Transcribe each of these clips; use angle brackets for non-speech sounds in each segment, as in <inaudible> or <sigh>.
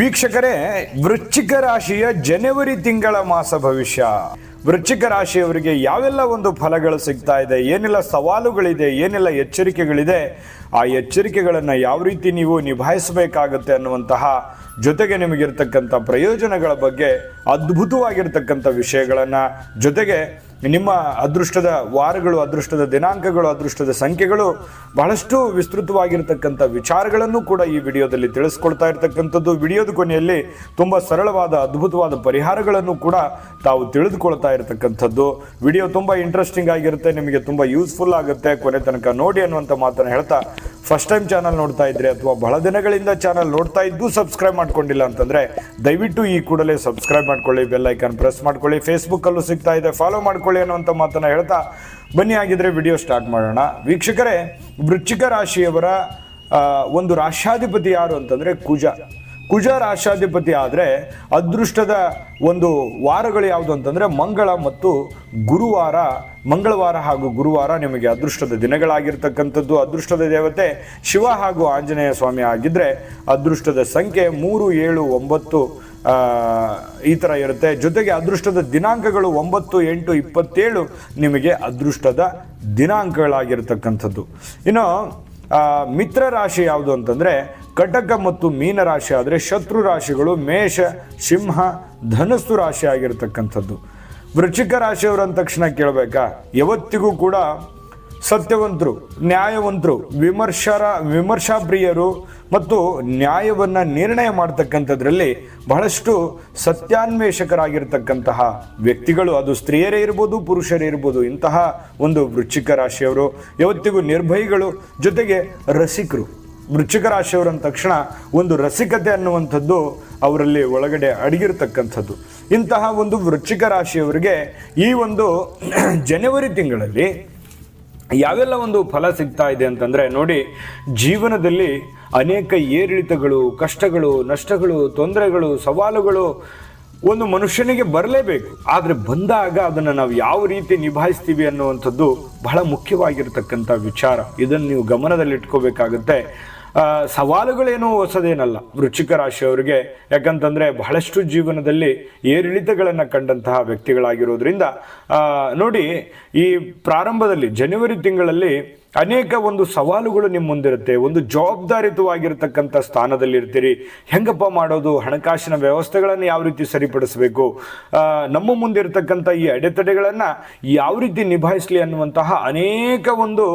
ವೀಕ್ಷಕರೇ, ವೃಶ್ಚಿಕ ರಾಶಿಯ ಜನವರಿ ತಿಂಗಳ ಮಾಸ ಭವಿಷ್ಯ. ವೃಶ್ಚಿಕ ರಾಶಿಯವರಿಗೆ ಯಾವೆಲ್ಲ ಒಂದು ಫಲಗಳು ಸಿಗ್ತಾ ಇದೆ, ಏನೆಲ್ಲ ಸವಾಲುಗಳಿದೆ, ಏನೆಲ್ಲ ಎಚ್ಚರಿಕೆಗಳಿದೆ, ಆ ಎಚ್ಚರಿಕೆಗಳನ್ನು ಯಾವ ರೀತಿ ನೀವು ನಿಭಾಯಿಸಬೇಕಾಗುತ್ತೆ ಅನ್ನುವಂತಹ ಜೊತೆಗೆ ನಿಮಗಿರ್ತಕ್ಕಂಥ ಪ್ರಯೋಜನಗಳ ಬಗ್ಗೆ ಅದ್ಭುತವಾಗಿರ್ತಕ್ಕಂಥ ವಿಷಯಗಳನ್ನು ಜೊತೆಗೆ ನಿಮ್ಮ ಅದೃಷ್ಟದ ವಾರಗಳು, ಅದೃಷ್ಟದ ದಿನಾಂಕಗಳು, ಅದೃಷ್ಟದ ಸಂಖ್ಯೆಗಳು ಬಹಳಷ್ಟು ವಿಸ್ತೃತವಾಗಿರ್ತಕ್ಕಂಥ ವಿಚಾರಗಳನ್ನು ಕೂಡ ಈ ವಿಡಿಯೋದಲ್ಲಿ ತಿಳಿಸ್ಕೊಳ್ತಾ ಇರ್ತಕ್ಕಂಥದ್ದು. ವಿಡಿಯೋದ ಕೊನೆಯಲ್ಲಿ ತುಂಬ ಸರಳವಾದ, ಅದ್ಭುತವಾದ ಪರಿಹಾರಗಳನ್ನು ಕೂಡ ತಾವು ತಿಳಿದುಕೊಳ್ತಾ ಇರತಕ್ಕಂಥದ್ದು. ವಿಡಿಯೋ ತುಂಬ ಇಂಟ್ರೆಸ್ಟಿಂಗ್ ಆಗಿರುತ್ತೆ, ನಿಮಗೆ ತುಂಬ ಯೂಸ್ಫುಲ್ ಆಗುತ್ತೆ. ಕೊನೆ ತನಕ ನೋಡಿ ಅನ್ನುವಂಥ ಮಾತನ್ನು ಹೇಳ್ತಾ ಫಸ್ಟ್ ಟೈಮ್ ಚಾನಲ್ ನೋಡ್ತಾ ಇದ್ರೆ ಅಥವಾ ಬಹಳ ದಿನಗಳಿಂದ ಚಾನಲ್ ನೋಡ್ತಾ ಇದ್ದು ಸಬ್ಸ್ಕ್ರೈಬ್ ಮಾಡ್ಕೊಂಡಿಲ್ಲ ಅಂತಂದ್ರೆ ದಯವಿಟ್ಟು ಈ ಕೂಡಲೇ ಸಬ್ಸ್ಕ್ರೈಬ್ ಮಾಡ್ಕೊಳ್ಳಿ ಬೆಲ್ ಐಕಾನ್ ಪ್ರೆಸ್ ಮಾಡ್ಕೊಳ್ಳಿ. ಫೇಸ್ಬುಕ್ ಅಲ್ಲೂ ಸಿಗ್ತಾ ಇದೆ. ಫಾಲೋ ಮಾಡ್ಕೊಳ್ಳಿ ಅನ್ನುವಂತ ಮಾತನ್ನ ಹೇಳ್ತಾ ಬನ್ನಿ. ಆಗಿದ್ರೆ ವಿಡಿಯೋ ಸ್ಟಾರ್ಟ್ ಮಾಡೋಣ. ವೀಕ್ಷಕರೇ, ವೃಶ್ಚಿಕ ರಾಶಿಯವರ ಒಂದು ರಾಷ್ಟ್ರಾಧಿಪತಿ ಯಾರು ಅಂತಂದ್ರೆ ಕುಜ. ಕುಜ ರಾಷ್ಟ್ರಾಧಿಪತಿ ಆದರೆ ಅದೃಷ್ಟದ ಒಂದು ವಾರಗಳು ಯಾವುದು ಅಂತಂದರೆ ಮಂಗಳ ಮತ್ತು ಗುರುವಾರ, ಮಂಗಳವಾರ ಹಾಗೂ ಗುರುವಾರ ನಿಮಗೆ ಅದೃಷ್ಟದ ದಿನಗಳಾಗಿರ್ತಕ್ಕಂಥದ್ದು. ಅದೃಷ್ಟದ ದೇವತೆ ಶಿವ ಹಾಗೂ ಆಂಜನೇಯ ಸ್ವಾಮಿ ಆಗಿದ್ದರೆ ಅದೃಷ್ಟದ ಸಂಖ್ಯೆ ಮೂರು, ಏಳು, ಒಂಬತ್ತು ಈ ಥರ ಇರುತ್ತೆ. ಜೊತೆಗೆ ಅದೃಷ್ಟದ ದಿನಾಂಕಗಳು ಒಂಬತ್ತು, ಎಂಟು, ಇಪ್ಪತ್ತೇಳು ನಿಮಗೆ ಅದೃಷ್ಟದ ದಿನಾಂಕಗಳಾಗಿರ್ತಕ್ಕಂಥದ್ದು. ಇನ್ನು ಮಿತ್ರ ರಾಶಿ ಯಾವುದು ಅಂತಂದ್ರೆ ಕಟಕ ಮತ್ತು ಮೀನ ರಾಶಿ ಆದರೆ ಶತ್ರು ರಾಶಿಗಳು ಮೇಷ, ಸಿಂಹ, ಧನಸ್ಸು ರಾಶಿ ಆಗಿರತಕ್ಕಂಥದ್ದು. ವೃಶ್ಚಿಕ ರಾಶಿಯವರು ಅಂದ ತಕ್ಷಣ ಕೇಳಬೇಕಾ? ಯಾವತ್ತಿಗೂ ಕೂಡ ಸತ್ಯವಂತರು, ನ್ಯಾಯವಂತರು, ವಿಮರ್ಶರ, ವಿಮರ್ಶಾಪ್ರಿಯರು ಮತ್ತು ನ್ಯಾಯವನ್ನ ನಿರ್ಣಯ ಮಾಡ್ತಕ್ಕಂಥದ್ರಲ್ಲಿ ಬಹಳಷ್ಟು ಸತ್ಯಾನ್ವೇಷಕರಾಗಿರ್ತಕ್ಕಂತಹ ವ್ಯಕ್ತಿಗಳು. ಅದು ಸ್ತ್ರೀಯರೇ ಇರ್ಬೋದು, ಪುರುಷರೇ ಇರ್ಬೋದು, ಇಂತಹ ಒಂದು ವೃಶ್ಚಿಕ ರಾಶಿಯವರು ಯಾವತ್ತಿಗೂ ನಿರ್ಭಯಿಗಳು. ಜೊತೆಗೆ ರಸಿಕರು. ವೃಶ್ಚಿಕ ರಾಶಿಯವರು ತಕ್ಷಣ ಒಂದು ರಸಿಕತೆ ಅನ್ನುವಂಥದ್ದು ಅವರಲ್ಲಿ ಒಳಗಡೆ ಅಡಗಿರ್ತಕ್ಕಂಥದ್ದು. ಇಂತಹ ಒಂದು ವೃಶ್ಚಿಕ ರಾಶಿಯವರಿಗೆ ಈ ಒಂದು <clears throat> ಜನವರಿ ತಿಂಗಳಲ್ಲಿ ಯಾವೆಲ್ಲ ಒಂದು ಫಲ ಸಿಗ್ತಾ ಇದೆ ಅಂತಂದರೆ ನೋಡಿ, ಜೀವನದಲ್ಲಿ ಅನೇಕ ಏರಿಳಿತಗಳು, ಕಷ್ಟಗಳು, ನಷ್ಟಗಳು, ತೊಂದರೆಗಳು, ಸವಾಲುಗಳು ಒಂದು ಮನುಷ್ಯನಿಗೆ ಬರಲೇಬೇಕು. ಆದರೆ ಬಂದಾಗ ಅದನ್ನು ನಾವು ಯಾವ ರೀತಿ ನಿಭಾಯಿಸ್ತೀವಿ ಅನ್ನುವಂಥದ್ದು ಬಹಳ ಮುಖ್ಯವಾಗಿರ್ತಕ್ಕಂಥ ವಿಚಾರ. ಇದನ್ನು ನೀವು ಗಮನದಲ್ಲಿಟ್ಕೋಬೇಕಾಗುತ್ತೆ. ಸವಾಲುಗಳೇನೂ ಹೊಸದೇನಲ್ಲ. ವೃಶ್ಚಿಕ ರಾಶಿಯವರಿಗೆ ಯಾಕಂತಂದ್ರೆ ಬಹಳಷ್ಟು ಜೀವನದಲ್ಲಿ ಏರಿಳಿತಗಳನ್ನು ಕಂಡಂತಹ ವ್ಯಕ್ತಿಗಳಾಗಿರೋದ್ರಿಂದ ನೋಡಿ ಈ ಪ್ರಾರಂಭದಲ್ಲಿ, ಜನವರಿ ತಿಂಗಳಲ್ಲಿ ಅನೇಕ ಒಂದು ಸವಾಲುಗಳು ನಿಮ್ಮ ಮುಂದಿರುತ್ತೆ. ಒಂದು ಜವಾಬ್ದಾರಿತವಾಗಿರ್ತಕ್ಕಂಥ ಸ್ಥಾನದಲ್ಲಿ ಇರ್ತೀರಿ ಹೆಂಗಪ್ಪ ಮಾಡೋದು? ಹಣಕಾಸಿನ ವ್ಯವಸ್ಥೆಗಳನ್ನು ಯಾವ ರೀತಿ ಸರಿಪಡಿಸಬೇಕು? ನಮ್ಮ ಮುಂದಿರ್ತಕ್ಕಂಥ ಈ ಅಡೆತಡೆಗಳನ್ನು ಯಾವ ರೀತಿ ನಿಭಾಯಿಸಲಿ ಅನ್ನುವಂತಹ ಅನೇಕ ಒಂದು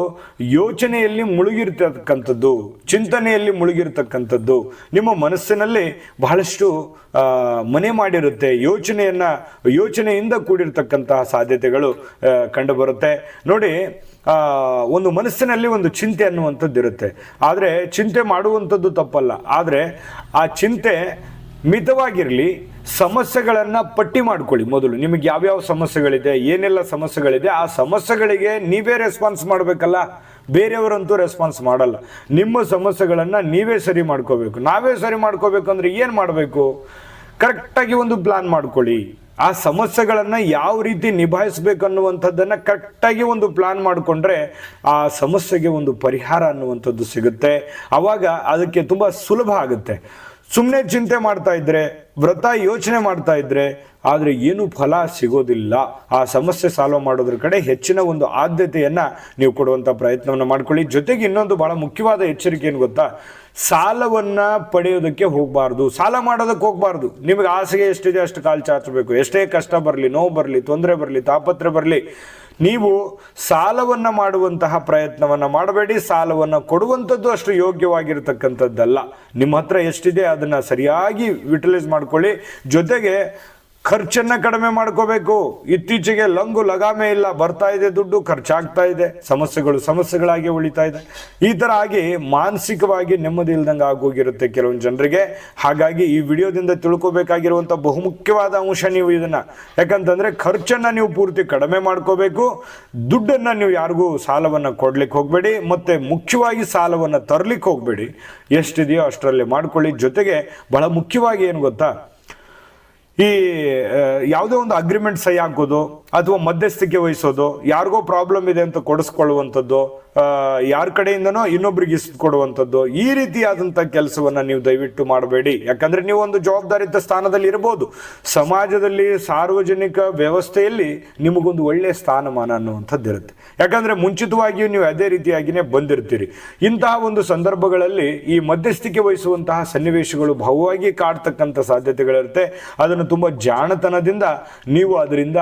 ಯೋಚನೆಯಲ್ಲಿ ಮುಳುಗಿರ್ತಕ್ಕಂಥದ್ದು, ಚಿಂತನೆಯಲ್ಲಿ ಮುಳುಗಿರ್ತಕ್ಕಂಥದ್ದು ನಿಮ್ಮ ಮನಸ್ಸಿನಲ್ಲಿ ಬಹಳಷ್ಟು ಮನೆ ಮಾಡಿರುತ್ತೆ. ಯೋಚನೆಯನ್ನು, ಯೋಚನೆಯಿಂದ ಕೂಡಿರ್ತಕ್ಕಂತಹ ಸಾಧ್ಯತೆಗಳು ಕಂಡುಬರುತ್ತೆ. ನೋಡಿ ಒಂದು ಮನಸ್ಸಿನಲ್ಲಿ ಒಂದು ಚಿಂತೆ ಅನ್ನುವಂಥದ್ದು ಇರುತ್ತೆ. ಆದರೆ ಚಿಂತೆ ಮಾಡುವಂಥದ್ದು ತಪ್ಪಲ್ಲ. ಆದರೆ ಆ ಚಿಂತೆ ಮಿತವಾಗಿರಲಿ, ಸಮಸ್ಯೆಗಳನ್ನು ಪಟ್ಟಿ ಮಾಡ್ಕೊಳ್ಳಿ ಮೊದಲು. ನಿಮಗೆ ಯಾವ್ಯಾವ ಸಮಸ್ಯೆಗಳಿದೆ, ಏನೆಲ್ಲ ಸಮಸ್ಯೆಗಳಿದೆ, ಆ ಸಮಸ್ಯೆಗಳಿಗೆ ನೀವೇ ರೆಸ್ಪಾನ್ಸ್ ಮಾಡಬೇಕಲ್ಲ? ಬೇರೆಯವರಂತೂ ರೆಸ್ಪಾನ್ಸ್ ಮಾಡಲ್ಲ. ನಿಮ್ಮ ಸಮಸ್ಯೆಗಳನ್ನು ನೀವೇ ಸರಿ ಮಾಡ್ಕೋಬೇಕು. ನಾವೇ ಸರಿ ಮಾಡ್ಕೋಬೇಕು ಅಂದರೆ ಏನು ಮಾಡಬೇಕು? ಕರೆಕ್ಟಾಗಿ ಒಂದು ಪ್ಲಾನ್ ಮಾಡ್ಕೊಳ್ಳಿ. ಆ ಸಮಸ್ಯೆಗಳನ್ನು ಯಾವ ರೀತಿ ನಿಭಾಯಿಸ್ಬೇಕು ಅನ್ನುವಂಥದ್ದನ್ನು ಕರೆಕ್ಟಾಗಿ ಒಂದು ಪ್ಲಾನ್ ಮಾಡಿಕೊಂಡ್ರೆ ಆ ಸಮಸ್ಯೆಗೆ ಒಂದು ಪರಿಹಾರ ಅನ್ನುವಂಥದ್ದು ಸಿಗುತ್ತೆ. ಆವಾಗ ಅದಕ್ಕೆ ತುಂಬ ಸುಲಭ ಆಗುತ್ತೆ. ಸುಮ್ಮನೆ ಚಿಂತೆ ಮಾಡ್ತಾ ಇದ್ರೆ ವ್ರತ ಯೋಚನೆ ಮಾಡ್ತಾ ಇದ್ರೆ ಆದರೆ ಏನು ಫಲ ಸಿಗೋದಿಲ್ಲ. ಆ ಸಮಸ್ಯೆ ಸಾಲ್ವ್ ಮಾಡೋದ್ರ ಕಡೆ ಹೆಚ್ಚಿನ ಒಂದು ಆದ್ಯತೆಯನ್ನು ನೀವು ಕೊಡುವಂಥ ಪ್ರಯತ್ನವನ್ನು ಮಾಡ್ಕೊಳ್ಳಿ. ಜೊತೆಗೆ ಇನ್ನೊಂದು ಭಾಳ ಮುಖ್ಯವಾದ ಎಚ್ಚರಿಕೆ ಏನು ಗೊತ್ತಾ? ಸಾಲವನ್ನು ಪಡೆಯೋದಕ್ಕೆ ಹೋಗಬಾರ್ದು. ಸಾಲ ಮಾಡೋದಕ್ಕೆ ಹೋಗಬಾರ್ದು. ನಿಮಗೆ ಆಸೆಗೆ ಎಷ್ಟಿದೆ ಅಷ್ಟು ಕಾಲು ಚಾಚಬೇಕು. ಎಷ್ಟೇ ಕಷ್ಟ ಬರಲಿ, ನೋವು ಬರಲಿ, ತೊಂದರೆ ಬರಲಿ, ತಾಪತ್ರೆ ಬರಲಿ, ನೀವು ಸಾಲವನ್ನು ಮಾಡುವಂತಹ ಪ್ರಯತ್ನವನ್ನು ಮಾಡಬೇಡಿ. ಸಾಲವನ್ನು ಕೊಡುವಂಥದ್ದು ಅಷ್ಟು ಯೋಗ್ಯವಾಗಿರತಕ್ಕಂಥದ್ದಲ್ಲ. ನಿಮ್ಮ ಹತ್ರ ಎಷ್ಟಿದೆ ಅದನ್ನು ಸರಿಯಾಗಿ ಯುಟಿಲೈಸ್ ಮಾಡ್ಕೊಳ್ಳಿ. ಜೊತೆಗೆ ಖರ್ಚನ್ನ ಕಡಿಮೆ ಮಾಡ್ಕೋಬೇಕು. ಇತ್ತೀಚೆಗೆ ಲಂಗು ಲಗಾಮೆ ಇಲ್ಲ, ಬರ್ತಾ ಇದೆ ದುಡ್ಡು, ಖರ್ಚಾಗ್ತಾ ಇದೆ, ಸಮಸ್ಯೆಗಳು ಸಮಸ್ಯೆಗಳಾಗಿ ಉಳಿತಾ ಇದೆ. ಈ ತರ ಆಗಿ ಮಾನಸಿಕವಾಗಿ ನೆಮ್ಮದಿ ಇಲ್ದಂಗೆ ಆಗೋಗಿರುತ್ತೆ ಕೆಲವೊಂದು ಜನರಿಗೆ. ಹಾಗಾಗಿ ಈ ವಿಡಿಯೋದಿಂದ ತಿಳ್ಕೊಬೇಕಾಗಿರುವಂಥ ಬಹುಮುಖ್ಯವಾದ ಅಂಶ ನೀವು ಇದನ್ನ. ಯಾಕಂತಂದ್ರೆ ಖರ್ಚನ್ನ ನೀವು ಪೂರ್ತಿ ಕಡಿಮೆ ಮಾಡ್ಕೋಬೇಕು. ದುಡ್ಡನ್ನ ನೀವು ಯಾರಿಗೂ ಸಾಲವನ್ನ ಕೊಡ್ಲಿಕ್ಕೆ ಹೋಗಬೇಡಿ. ಮತ್ತೆ ಮುಖ್ಯವಾಗಿ ಸಾಲವನ್ನ ತರ್ಲಿಕ್ಕೆ ಹೋಗಬೇಡಿ. ಎಷ್ಟಿದೆಯೋ ಅಷ್ಟರಲ್ಲಿ ಮಾಡ್ಕೊಳ್ಳಿ. ಜೊತೆಗೆ ಬಹಳ ಮುಖ್ಯವಾಗಿ ಏನು ಗೊತ್ತಾ? ಈ ಯಾವುದೇ ಒಂದು ಅಗ್ರಿಮೆಂಟ್ ಸಹಿ ಹಾಕೋದು ಅಥವಾ ಮಧ್ಯಸ್ಥಿಕೆ ವಹಿಸೋದು, ಯಾರಿಗೋ ಪ್ರಾಬ್ಲಮ್ ಇದೆ ಅಂತ ಕೊಡಿಸ್ಕೊಳ್ಳುವಂಥದ್ದು ಯಾರ ಕಡೆಯಿಂದನೋ ಇನ್ನೊಬ್ರಿಗೆ ಇಸ್ಕೊಡುವಂಥದ್ದು ಈ ರೀತಿಯಾದಂಥ ಕೆಲಸವನ್ನ ನೀವು ದಯವಿಟ್ಟು ಮಾಡಬೇಡಿ. ಯಾಕಂದ್ರೆ ನೀವು ಒಂದು ಜವಾಬ್ದಾರಿತ ಸ್ಥಾನದಲ್ಲಿ ಇರಬಹುದು ಸಮಾಜದಲ್ಲಿ ಸಾರ್ವಜನಿಕ ವ್ಯವಸ್ಥೆಯಲ್ಲಿ ನಿಮಗೊಂದು ಒಳ್ಳೆಯ ಸ್ಥಾನಮಾನ ಅನ್ನುವಂಥದ್ದು ಇರುತ್ತೆ. ಯಾಕಂದ್ರೆ ಮುಂಚಿತವಾಗಿಯೂ ನೀವು ಅದೇ ರೀತಿಯಾಗಿಯೇ ಬಂದಿರ್ತೀರಿ. ಇಂತಹ ಒಂದು ಸಂದರ್ಭಗಳಲ್ಲಿ ಈ ಮಧ್ಯಸ್ಥಿಕೆ ವಹಿಸುವಂತಹ ಸನ್ನಿವೇಶಗಳು ಬಹುವಾಗಿ ಕಾಡ್ತಕ್ಕಂಥ ಸಾಧ್ಯತೆಗಳಿರುತ್ತೆ. ಅದನ್ನು ತುಂಬ ಜಾಣತನದಿಂದ ನೀವು ಅದರಿಂದ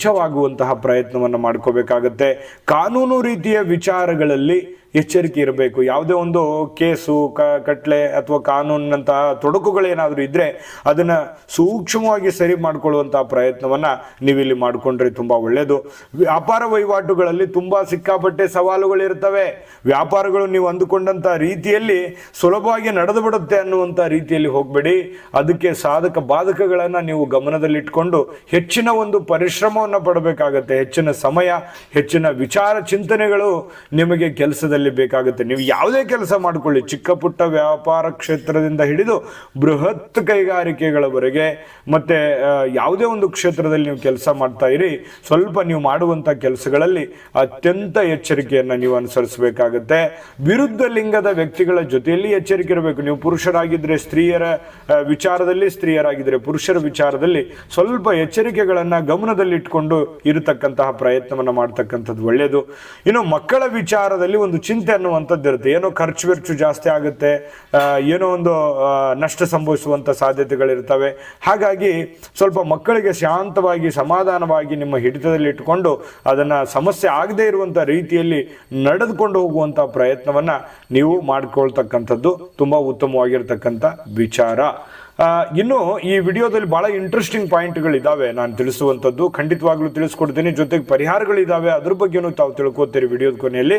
ಬಚಾವಾಗುವಂತಹ ಪ್ರಯತ್ನವನ್ನು ಮಾಡ್ಕೋಬೇಕಾಗತ್ತೆ. ಕಾನೂನು ರೀತಿಯ ವಿಚಾರಗಳಲ್ಲಿ ಎಚ್ಚರಿಕೆ ಇರಬೇಕು. ಯಾವುದೇ ಒಂದು ಕೇಸು, ಕ, ಕಟ್ಲೆ ಅಥವಾ ಕಾನೂನಿನಂತಹ ತೊಡಕುಗಳೇನಾದರೂ ಇದ್ದರೆ ಅದನ್ನು ಸೂಕ್ಷ್ಮವಾಗಿ ಸರಿ ಮಾಡಿಕೊಳ್ಳುವಂಥ ಪ್ರಯತ್ನವನ್ನು ನೀವಿಲ್ಲಿ ಮಾಡಿಕೊಂಡ್ರೆ ತುಂಬ ಒಳ್ಳೆಯದು ವ್ಯಾಪಾರ ವಹಿವಾಟುಗಳಲ್ಲಿ ತುಂಬ ಸಿಕ್ಕಾಪಟ್ಟೆ ಸವಾಲುಗಳಿರ್ತವೆ ವ್ಯಾಪಾರಗಳು ನೀವು ಅಂದುಕೊಂಡಂಥ ರೀತಿಯಲ್ಲಿ ಸುಲಭವಾಗಿ ನಡೆದು ಬಿಡುತ್ತೆ ಅನ್ನುವಂಥ ರೀತಿಯಲ್ಲಿ ಹೋಗಬೇಡಿ. ಅದಕ್ಕೆ ಸಾಧಕ ಬಾಧಕಗಳನ್ನು ನೀವು ಗಮನದಲ್ಲಿಟ್ಕೊಂಡು ಹೆಚ್ಚಿನ ಒಂದು ಪರಿಶ್ರಮವನ್ನು ಪಡಬೇಕಾಗತ್ತೆ. ಹೆಚ್ಚಿನ ಸಮಯ, ಹೆಚ್ಚಿನ ವಿಚಾರ ಚಿಂತನೆಗಳು ನಿಮಗೆ ಕೆಲಸದಲ್ಲಿ ಬೇಕಾಗುತ್ತೆ. ನೀವು ಯಾವುದೇ ಕೆಲಸ ಮಾಡಿಕೊಳ್ಳಿ. ಚಿಕ್ಕ ಪುಟ್ಟ ವ್ಯಾಪಾರ ಕ್ಷೇತ್ರದಿಂದ ಹಿಡಿದು ಬೃಹತ್ ಕೈಗಾರಿಕೆಗಳವರೆಗೆ ಮತ್ತೆ ಯಾವುದೇ ಒಂದು ಕ್ಷೇತ್ರದಲ್ಲಿ ನೀವು ಕೆಲಸ ಮಾಡ್ತಾ ಇರಿ. ಸ್ವಲ್ಪ ನೀವು ಮಾಡುವಂತ ಕೆಲಸಗಳಲ್ಲಿ ಅತ್ಯಂತ ಎಚ್ಚರಿಕೆಯನ್ನ ನೀವು ಅನುಸರಿಸಬೇಕಾಗತ್ತೆ. ವಿರುದ್ಧ ಲಿಂಗದ ವ್ಯಕ್ತಿಗಳ ಜೊತೆಯಲ್ಲಿ ಎಚ್ಚರಿಕೆ ಇರಬೇಕು. ನೀವು ಪುರುಷರಾಗಿದ್ರೆ ಸ್ತ್ರೀಯರ ವಿಚಾರದಲ್ಲಿ ಸ್ತ್ರೀಯರಾಗಿದ್ರೆ ಪುರುಷರ ವಿಚಾರದಲ್ಲಿ ಸ್ವಲ್ಪ ಎಚ್ಚರಿಕೆಗಳನ್ನ ಗಮನದಲ್ಲಿಟ್ಟುಕೊಂಡು ಇರತಕ್ಕಂತಹ ಪ್ರಯತ್ನವನ್ನ ಮಾಡ್ತಕ್ಕಂಥದ್ದು ಒಳ್ಳೆಯದು ಇನ್ನು ಮಕ್ಕಳ ವಿಚಾರದಲ್ಲಿ ಒಂದು ಚಿಂತೆ ಅನ್ನುವಂಥದ್ದು ಇರುತ್ತೆ. ಏನೋ ಖರ್ಚು ವೆಚ್ಚು ಜಾಸ್ತಿ ಆಗುತ್ತೆ ಏನೋ ಒಂದು ನಷ್ಟ ಸಂಭವಿಸುವಂಥ ಸಾಧ್ಯತೆಗಳಿರ್ತವೆ. ಹಾಗಾಗಿ ಸ್ವಲ್ಪ ಮಕ್ಕಳಿಗೆ ಶಾಂತವಾಗಿ, ಸಮಾಧಾನವಾಗಿ ನಿಮ್ಮ ಹಿಡಿತದಲ್ಲಿ ಇಟ್ಟುಕೊಂಡು ಅದನ್ನು ಸಮಸ್ಯೆ ಆಗದೇ ಇರುವಂಥ ರೀತಿಯಲ್ಲಿ ನಡೆದುಕೊಂಡು ಹೋಗುವಂಥ ಪ್ರಯತ್ನವನ್ನು ನೀವು ಮಾಡಿಕೊಳ್ತಕ್ಕಂಥದ್ದು ತುಂಬ ಉತ್ತಮವಾಗಿರ್ತಕ್ಕಂಥ ವಿಚಾರ. ಇನ್ನು ಈ ವಿಡಿಯೋದಲ್ಲಿ ಬಹಳ ಇಂಟ್ರೆಸ್ಟಿಂಗ್ ಪಾಯಿಂಟ್ಗಳಿದ್ದಾವೆ ನಾನು ತಿಳಿಸುವಂಥದ್ದು ಖಂಡಿತವಾಗ್ಲೂ ತಿಳಿಸ್ಕೊಡ್ತೀನಿ. ಜೊತೆಗೆ ಪರಿಹಾರಗಳಿದ್ದಾವೆ ಅದ್ರ ಬಗ್ಗೆನೂ ತಾವು ತಿಳ್ಕೊತೀರಿ ವಿಡಿಯೋದ ಕೊನೆಯಲ್ಲಿ.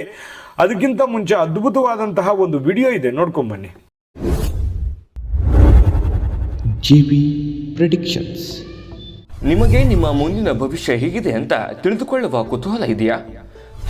ಅದಕ್ಕಿಂತ ಮುಂಚೆ ಅದ್ಭುತವಾದಂತಹ ಒಂದು ವಿಡಿಯೋ ಇದೆ. ನೋಡ್ಕೊಂಬನ್ನಿ ಜಿ ಪ್ರಿಡಿಕ್ಷನ್ಸ್. ನಿಮಗೆ ನಿಮ್ಮ ಮುಂದಿನ ಭವಿಷ್ಯ ಹೇಗಿದೆ ಅಂತ ತಿಳಿದುಕೊಳ್ಳುವ ಕುತೂಹಲ ಇದೆಯಾ?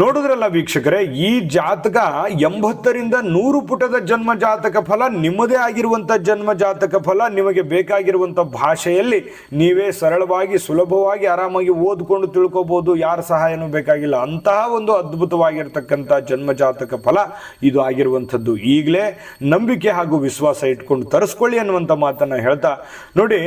ನೋಡಿದ್ರಲ್ಲ ವೀಕ್ಷಕರೇ, ಈ ಜಾತಕ ಎಂಬತ್ತರಿಂದ ನೂರು ಪುಟದ ಜನ್ಮ ಜಾತಕ ಫಲ, ನಿಮ್ಮದೇ ಆಗಿರುವಂಥ ಜನ್ಮ ಜಾತಕ ಫಲ, ನಿಮಗೆ ಬೇಕಾಗಿರುವಂಥ ಭಾಷೆಯಲ್ಲಿ ನೀವೇ ಸರಳವಾಗಿ, ಸುಲಭವಾಗಿ, ಆರಾಮಾಗಿ ಓದ್ಕೊಂಡು ತಿಳ್ಕೊಬೋದು. ಯಾರ ಸಹಾಯನೂ ಬೇಕಾಗಿಲ್ಲ. ಅಂತಹ ಒಂದು ಅದ್ಭುತವಾಗಿರ್ತಕ್ಕಂಥ ಜನ್ಮ ಜಾತಕ ಫಲ ಇದು ಆಗಿರುವಂಥದ್ದು. ಈಗಲೇ ನಂಬಿಕೆ ಹಾಗೂ ವಿಶ್ವಾಸ ಇಟ್ಕೊಂಡು ತರಿಸ್ಕೊಳ್ಳಿ ಅನ್ನುವಂಥ ಮಾತನ್ನು ಹೇಳ್ತಾ, ನೋಡಿ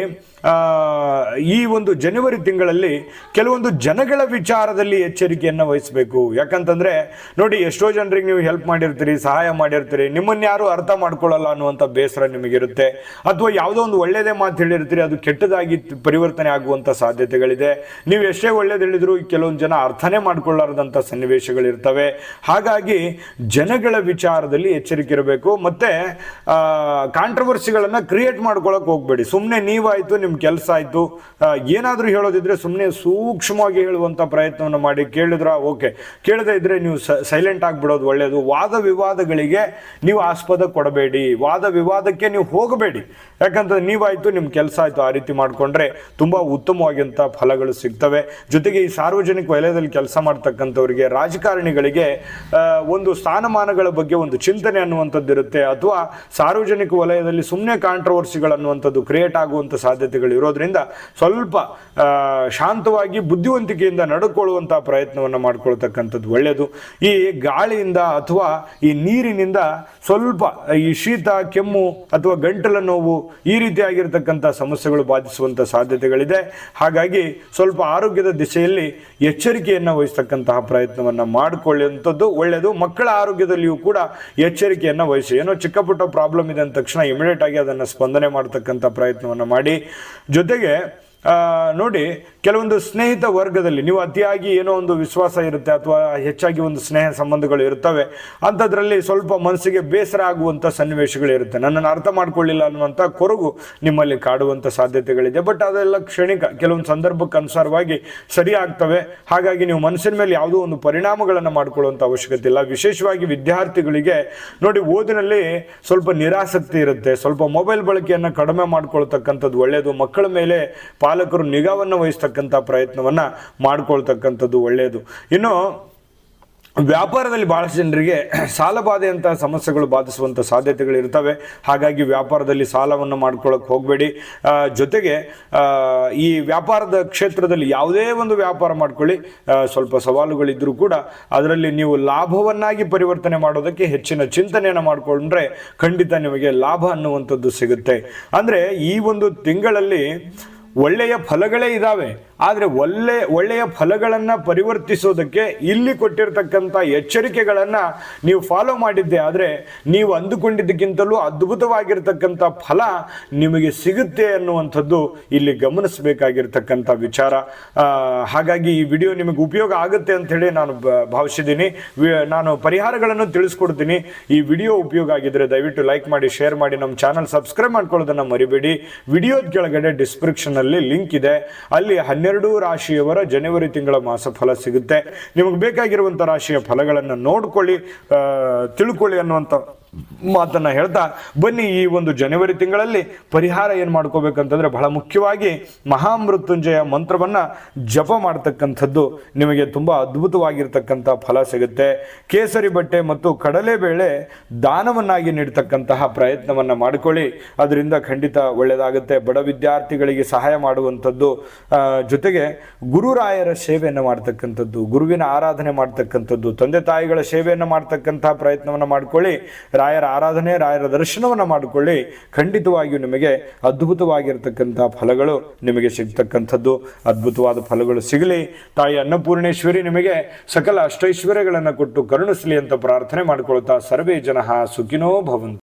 ಈ ಒಂದು ಜನವರಿ ತಿಂಗಳಲ್ಲಿ ಕೆಲವೊಂದು ಜನಗಳ ವಿಚಾರದಲ್ಲಿ ಎಚ್ಚರಿಕೆಯನ್ನು ವಹಿಸಬೇಕು. ಯಾಕಂತಂದ್ರೆ, ನೋಡಿ, ಎಷ್ಟೋ ಜನರಿಗೆ ನೀವು ಹೆಲ್ಪ್ ಮಾಡಿರ್ತೀರಿ, ಸಹಾಯ ಮಾಡಿರ್ತೀರಿ, ನಿಮ್ಮನ್ನು ಯಾರು ಅರ್ಥ ಮಾಡ್ಕೊಳ್ಳಲ್ಲ ಅನ್ನುವಂಥ ಬೇಸರ ನಿಮಗಿರುತ್ತೆ. ಅಥವಾ ಯಾವುದೋ ಒಂದು ಒಳ್ಳೆಯದೇ ಮಾತು ಹೇಳಿರ್ತೀರಿ, ಅದು ಕೆಟ್ಟದಾಗಿ ಪರಿವರ್ತನೆ ಆಗುವಂಥ ಸಾಧ್ಯತೆಗಳಿದೆ. ನೀವು ಎಷ್ಟೇ ಒಳ್ಳೇದು ಹೇಳಿದ್ರು ಕೆಲವೊಂದು ಜನ ಅರ್ಥನೇ ಮಾಡ್ಕೊಳ್ಳಾರದಂಥ ಸನ್ನಿವೇಶಗಳಿರ್ತವೆ. ಹಾಗಾಗಿ, ಜನಗಳ ವಿಚಾರದಲ್ಲಿ ಎಚ್ಚರಿಕೆ ಇರಬೇಕು. ಮತ್ತು ಕಾಂಟ್ರವರ್ಸಿಗಳನ್ನು ಕ್ರಿಯೇಟ್ ಮಾಡ್ಕೊಳಕ್ ಹೋಗಬೇಡಿ. ಸುಮ್ಮನೆ ನೀವಾಯಿತು ನಿಮ್ಮ ಕೆಲಸ ಆಯ್ತು ಏನಾದರೂ ಹೇಳೋದಿದ್ರೆ ಸುಮ್ಮನೆ ಸೂಕ್ಷ್ಮವಾಗಿ ಹೇಳುವಂಥ ಪ್ರಯತ್ನವನ್ನು ಮಾಡಿ ಕೇಳಿದ್ರ? ಓಕೆ. ಕೇಳದೇ ಇದ್ರೆ ನೀವು ಸೈಲೆಂಟ್ ಆಗಿಬಿಡೋದು ಒಳ್ಳೆಯದು ವಾದ ವಿವಾದಗಳಿಗೆ ನೀವು ಆಸ್ಪದ ಕೊಡಬೇಡಿ. ವಾದ ವಿವಾದಕ್ಕೆ ನೀವು ಹೋಗಬೇಡಿ. ಯಾಕಂತಂದ್ರೆ ನೀವಾಯ್ತು ನಿಮ್ಮ ಕೆಲಸ ಆಯ್ತು. ಆ ರೀತಿ ಮಾಡಿಕೊಂಡ್ರೆ ತುಂಬ ಉತ್ತಮವಾಗಿಂಥ ಫಲಗಳು ಸಿಗ್ತವೆ. ಜೊತೆಗೆ ಈ ಸಾರ್ವಜನಿಕ ವಲಯದಲ್ಲಿ ಕೆಲಸ ಮಾಡ್ತಕ್ಕಂಥವ್ರಿಗೆ, ರಾಜಕಾರಣಿಗಳಿಗೆ ಒಂದು ಸ್ಥಾನಮಾನಗಳ ಬಗ್ಗೆ ಒಂದು ಚಿಂತನೆ ಅನ್ನುವಂಥದ್ದು ಇರುತ್ತೆ ಅಥವಾ ಸಾರ್ವಜನಿಕ ವಲಯದಲ್ಲಿ ಸುಮ್ಮನೆ ಕಾಂಟ್ರವರ್ಸಿಗಳನ್ನುವಂಥದ್ದು ಕ್ರಿಯೇಟ್ ಆಗುವಂಥ ಸಾಧ್ಯತೆಗಳು ಇರೋದ್ರಿಂದ ಸ್ವಲ್ಪ ಶಾಂತವಾಗಿ ಬುದ್ಧಿವಂತಿಕೆಯಿಂದ ನಡ್ಕೊಳ್ಳುವಂಥ ಪ್ರಯತ್ನವನ್ನು ಮಾಡ್ಕೊಳ್ತಕ್ಕಂಥದ್ದು ಒಳ್ಳೆಯದು ಈ ಗಾಳಿಯಿಂದ ಅಥವಾ ಈ ನೀರಿನಿಂದ ಸ್ವಲ್ಪ, ಈ ಶೀತ, ಕೆಮ್ಮು ಅಥವಾ ಗಂಟಲ ನೋವು ಈ ರೀತಿಯಾಗಿರ್ತಕ್ಕಂಥ ಸಮಸ್ಯೆಗಳು ಬಾಧಿಸುವಂಥ ಸಾಧ್ಯತೆಗಳಿದೆ. ಹಾಗಾಗಿ ಸ್ವಲ್ಪ ಆರೋಗ್ಯದ ದಿಸೆಯಲ್ಲಿ ಎಚ್ಚರಿಕೆಯನ್ನು ವಹಿಸ್ತಕ್ಕಂತಹ ಪ್ರಯತ್ನವನ್ನು ಮಾಡಿಕೊಳ್ಳುವಂಥದ್ದು ಒಳ್ಳೆಯದು ಮಕ್ಕಳ ಆರೋಗ್ಯದಲ್ಲಿಯೂ ಕೂಡ ಎಚ್ಚರಿಕೆಯನ್ನು ವಹಿಸಿ. ಏನೋ ಚಿಕ್ಕಪುಟ್ಟ ಪ್ರಾಬ್ಲಮ್ ಇದೆ ಅಂದ ತಕ್ಷಣ ಇಮಿಡಿಯೇಟ್ ಆಗಿ ಅದನ್ನು ಸ್ಪಂದನೆ ಮಾಡ್ತಕ್ಕಂಥ ಪ್ರಯತ್ನವನ್ನು ಮಾಡಿ. ಜೊತೆಗೆ ಆ, ನೋಡಿ, ಕೆಲವೊಂದು ಸ್ನೇಹಿತ ವರ್ಗದಲ್ಲಿ ನೀವು ಅತಿಯಾಗಿ ಏನೋ ಒಂದು ವಿಶ್ವಾಸ ಇರುತ್ತೆ ಅಥವಾ ಹೆಚ್ಚಾಗಿ ಒಂದು ಸ್ನೇಹ ಸಂಬಂಧಗಳು ಇರ್ತವೆ ಅಂಥದ್ರಲ್ಲಿ ಸ್ವಲ್ಪ ಮನಸ್ಸಿಗೆ ಬೇಸರ ಆಗುವಂಥ ಸನ್ನಿವೇಶಗಳಿರುತ್ತೆ ನನ್ನನ್ನು ಅರ್ಥ ಮಾಡ್ಕೊಳ್ಳಿಲ್ಲ ಅನ್ನುವಂಥ ಕೊರಗು ನಿಮ್ಮಲ್ಲಿ ಕಾಡುವಂಥ ಸಾಧ್ಯತೆಗಳಿದೆ. ಬಟ್ ಅದೆಲ್ಲ ಕ್ಷಣಿಕ, ಕೆಲವೊಂದು ಸಂದರ್ಭಕ್ಕೆ ಅನುಸಾರವಾಗಿ ಸರಿ ಹಾಗಾಗಿ ನೀವು ಮನಸ್ಸಿನ ಮೇಲೆ ಯಾವುದೋ ಒಂದು ಪರಿಣಾಮಗಳನ್ನು ಮಾಡಿಕೊಳ್ಳುವಂಥ ಅವಶ್ಯಕತೆ ಇಲ್ಲ. ವಿಶೇಷವಾಗಿ ವಿದ್ಯಾರ್ಥಿಗಳಿಗೆ, ನೋಡಿ, ಓದಿನಲ್ಲಿ ಸ್ವಲ್ಪ ನಿರಾಸಕ್ತಿ ಇರುತ್ತೆ. ಸ್ವಲ್ಪ ಮೊಬೈಲ್ ಬಳಕೆಯನ್ನು ಕಡಿಮೆ ಮಾಡ್ಕೊಳ್ತಕ್ಕಂಥದ್ದು ಒಳ್ಳೆಯದು. ಮಕ್ಕಳ ಮೇಲೆ ಪಾಲಕರು ನಿಗಾವನ್ನು ವಹಿಸ್ತಕ್ಕಂಥ ಪ್ರಯತ್ನವನ್ನು ಮಾಡಿಕೊಳ್ತಕ್ಕಂಥದ್ದು ಒಳ್ಳೆಯದು ಇನ್ನು, ವ್ಯಾಪಾರದಲ್ಲಿ ಭಾಳಷ್ಟು ಜನರಿಗೆ ಸಾಲಬಾಧೆಯಂತಹ ಸಮಸ್ಯೆಗಳು ಬಾಧಿಸುವಂಥ ಸಾಧ್ಯತೆಗಳು ಇರ್ತವೆ. ಹಾಗಾಗಿ ವ್ಯಾಪಾರದಲ್ಲಿ ಸಾಲವನ್ನು ಮಾಡ್ಕೊಳ್ಳೋಕೆ ಹೋಗಬೇಡಿ. ಜೊತೆಗೆ ಈ ವ್ಯಾಪಾರದ ಕ್ಷೇತ್ರದಲ್ಲಿ ಯಾವುದೇ ಒಂದು ವ್ಯಾಪಾರ ಮಾಡ್ಕೊಳ್ಳಿ. ಸ್ವಲ್ಪ ಸವಾಲುಗಳಿದ್ದರೂ ಕೂಡ ಅದರಲ್ಲಿ ನೀವು ಲಾಭವನ್ನಾಗಿ ಪರಿವರ್ತನೆ ಮಾಡೋದಕ್ಕೆ ಹೆಚ್ಚಿನ ಚಿಂತನೆಯನ್ನು ಮಾಡಿಕೊಂಡ್ರೆ ಖಂಡಿತ ನಿಮಗೆ ಲಾಭ ಅನ್ನುವಂಥದ್ದು ಸಿಗುತ್ತೆ. ಅಂದರೆ ಈ ಒಂದು ತಿಂಗಳಲ್ಲಿ ಒಳ್ಳೆಯ ಫಲಗಳೇ ಇದ್ದಾವೆ ಆದರೆ ಒಳ್ಳೆ, ಒಳ್ಳೆಯ ಫಲಗಳನ್ನು ಪರಿವರ್ತಿಸೋದಕ್ಕೆ ಇಲ್ಲಿ ಕೊಟ್ಟಿರ್ತಕ್ಕಂಥ ಎಚ್ಚರಿಕೆಗಳನ್ನು ನೀವು ಫಾಲೋ ಮಾಡಿದ್ದೆ. ಆದರೆ ನೀವು ಅಂದುಕೊಂಡಿದ್ದಕ್ಕಿಂತಲೂ ಅದ್ಭುತವಾಗಿರ್ತಕ್ಕಂಥ ಫಲ ನಿಮಗೆ ಸಿಗುತ್ತೆ ಅನ್ನುವಂಥದ್ದು ಇಲ್ಲಿ ಗಮನಿಸಬೇಕಾಗಿರ್ತಕ್ಕಂಥ ವಿಚಾರ. ಹಾಗಾಗಿ ಈ ವಿಡಿಯೋ ನಿಮಗೆ ಉಪಯೋಗ ಆಗುತ್ತೆ ಅಂತ ಹೇಳಿ ನಾನು ಭಾವಿಸಿದ್ದೀನಿ. ನಾನು ಪರಿಹಾರಗಳನ್ನು ತಿಳಿಸ್ಕೊಡ್ತೀನಿ. ಈ ವಿಡಿಯೋ ಉಪಯೋಗ ಆಗಿದ್ರೆ ದಯವಿಟ್ಟು ಲೈಕ್ ಮಾಡಿ ಶೇರ್ ಮಾಡಿ. ನಮ್ಮ ಚಾನಲ್ ಸಬ್ಸ್ಕ್ರೈಬ್ ಮಾಡ್ಕೊಳ್ಳೋದನ್ನು ಮರಿಬೇಡಿ. ವಿಡಿಯೋದ ಕೆಳಗಡೆ ಡಿಸ್ಕ್ರಿಪ್ಷನ್ ಅಲ್ಲಿ ಲಿಂಕ್ ಇದೆ. ಅಲ್ಲಿ ಹನ್ನೆರಡು ರಾಶಿಯವರ ಜನವರಿ ತಿಂಗಳ ಮಾಸ ಫಲ ಸಿಗುತ್ತೆ. ನಿಮಗೆ ಬೇಕಾಗಿರುವಂಥ ರಾಶಿಯ ಫಲಗಳನ್ನು ನೋಡ್ಕೊಳ್ಳಿ ತಿಳ್ಕೊಳ್ಳಿ ಅನ್ನುವಂಥ ಮಾತನ್ನ ಹೇಳ್ತಾ, ಬನ್ನಿ ಈ ಒಂದು ಜನವರಿ ತಿಂಗಳಲ್ಲಿ ಪರಿಹಾರ ಏನು ಮಾಡ್ಕೋಬೇಕಂತಂದ್ರೆ ಬಹಳ ಮುಖ್ಯವಾಗಿ ಮಹಾಮೃತ್ಯುಂಜಯ ಮಂತ್ರವನ್ನ ಜಪ ಮಾಡ್ತಕ್ಕಂಥದ್ದು ನಿಮಗೆ ತುಂಬಾ ಅದ್ಭುತವಾಗಿರ್ತಕ್ಕಂಥ ಫಲ ಸಿಗುತ್ತೆ. ಕೇಸರಿ ಬಟ್ಟೆ ಮತ್ತು ಕಡಲೆಬೇಳೆ ದಾನವನ್ನಾಗಿ ನೀಡ್ತಕ್ಕಂತಹ ಪ್ರಯತ್ನವನ್ನ ಮಾಡಿಕೊಳ್ಳಿ. ಅದರಿಂದ ಖಂಡಿತ ಒಳ್ಳೆಯದಾಗುತ್ತೆ. ಬಡ ವಿದ್ಯಾರ್ಥಿಗಳಿಗೆ ಸಹಾಯ ಮಾಡುವಂಥದ್ದು ಜೊತೆಗೆ ಗುರುರಾಯರ ಸೇವೆಯನ್ನು ಮಾಡ್ತಕ್ಕಂಥದ್ದು, ಗುರುವಿನ ಆರಾಧನೆ ಮಾಡ್ತಕ್ಕಂಥದ್ದು, ತಂದೆ ತಾಯಿಗಳ ಸೇವೆಯನ್ನು ಮಾಡ್ತಕ್ಕಂತಹ ಪ್ರಯತ್ನವನ್ನು ಮಾಡ್ಕೊಳ್ಳಿ. ರಾಯರ ಆರಾಧನೆ, ರಾಯರ ದರ್ಶನವನ್ನು ಮಾಡಿಕೊಳ್ಳಿ. ಖಂಡಿತವಾಗಿಯೂ ನಿಮಗೆ ಅದ್ಭುತವಾಗಿರ್ತಕ್ಕಂಥ ಫಲಗಳು ನಿಮಗೆ ಸಿಗ್ತಕ್ಕಂಥದ್ದು. ಅದ್ಭುತವಾದ ಫಲಗಳು ಸಿಗಲಿ. ತಾಯಿ ಅನ್ನಪೂರ್ಣೇಶ್ವರಿ ನಿಮಗೆ ಸಕಲ ಅಷ್ಟೈಶ್ವರ್ಯಗಳನ್ನು ಕೊಟ್ಟು ಕರುಣಿಸಲಿ ಅಂತ ಪ್ರಾರ್ಥನೆ ಮಾಡಿಕೊಳ್ತಾ ಸರ್ವೇ ಜನ ಸುಖಿನೋ ಭವಂತು.